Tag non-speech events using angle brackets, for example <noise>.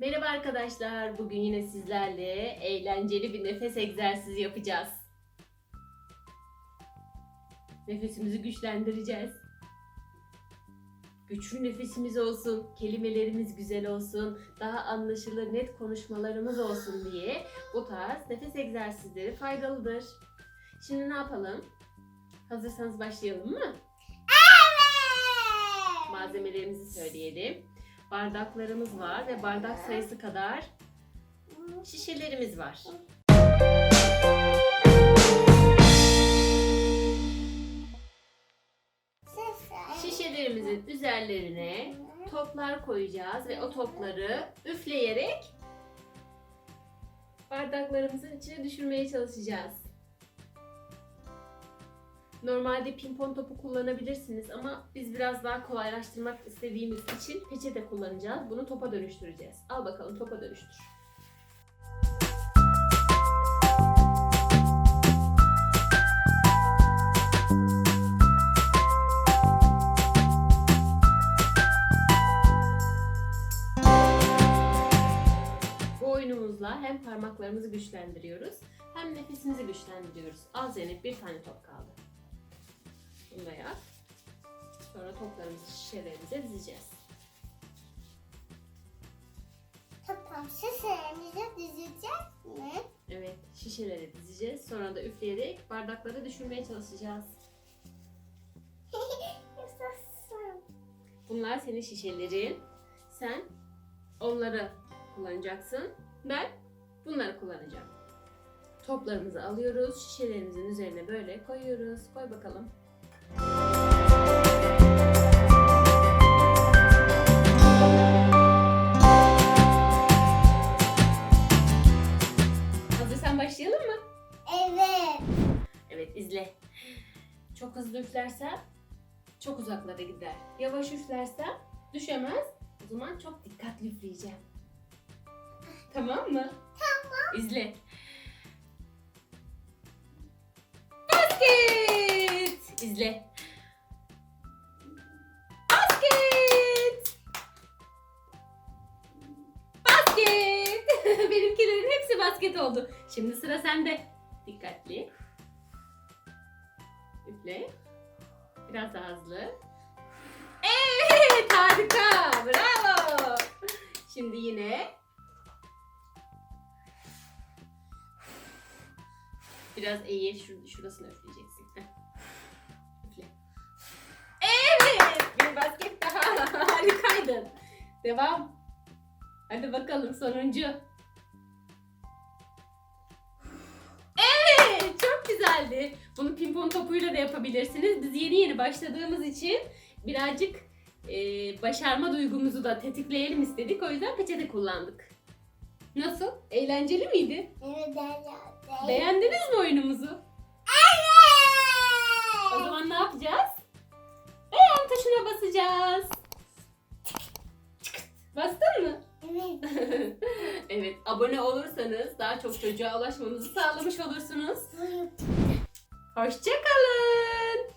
Merhaba arkadaşlar. Bugün yine sizlerle eğlenceli bir nefes egzersizi yapacağız. Nefesimizi güçlendireceğiz. Güçlü nefesimiz olsun, kelimelerimiz güzel olsun, daha anlaşılır net konuşmalarımız olsun diye bu tarz nefes egzersizleri faydalıdır. Şimdi ne yapalım? Hazırsanız başlayalım mı? Malzemelerimizi söyleyelim. Bardaklarımız var ve bardak sayısı kadar şişelerimiz var. Şişelerimizin üzerlerine toplar koyacağız ve o topları üfleyerek bardaklarımızın içine düşürmeye çalışacağız. Normalde pimpon topu kullanabilirsiniz ama biz biraz daha kolaylaştırmak istediğimiz için peçete kullanacağız. Bunu topa dönüştüreceğiz. Al bakalım topa dönüştür. Hem parmaklarımızı güçlendiriyoruz hem nefesimizi güçlendiriyoruz. Al Zeynep bir tane top kaldı. Yap. Sonra toplarımızı şişelerimize dizeceğiz. Tamam, şişelerimizi dizeceğiz mi? Evet, şişeleri dizeceğiz. Sonra da üfleyerek bardakları düşürmeye çalışacağız. <laughs> Bunlar senin şişelerin. Sen onları kullanacaksın. Ben bunları kullanacağım. Toplarımızı alıyoruz. Şişelerimizin üzerine böyle koyuyoruz. Koy bakalım. İzle. Çok hızlı üflersem çok uzaklara gider. Yavaş üflersem düşemez. O zaman çok dikkatli üfleyeceğim. Tamam mı? Tamam. İzle. Basket! İzle. Basket! Basket! <laughs> Benimkilerin hepsi basket oldu. Şimdi sıra sende. Dikkatli. Üfle. Biraz daha hızlı. Evet harika. Bravo. Şimdi yine. Biraz eğil. Şur şurasını üfleyeceksin. Üfle. Evet. Bir basket daha. <laughs> Harikaydın. Devam. Hadi bakalım sonuncu. Çok güzeldi. Bunu pimpon topuyla da yapabilirsiniz. Biz yeni yeni başladığımız için birazcık e, başarma duygumuzu da tetikleyelim istedik. O yüzden peçete kullandık. Nasıl? Eğlenceli miydi? Evet, evet. Beğendiniz mi oyunumuzu? O zaman ne yapacağız? Beğen tuşuna basacağız. Bastın mı? Evet. <laughs> evet, abone olursanız daha çok çocuğa ulaşmamızı sağlamış olursunuz. Hoşçakalın.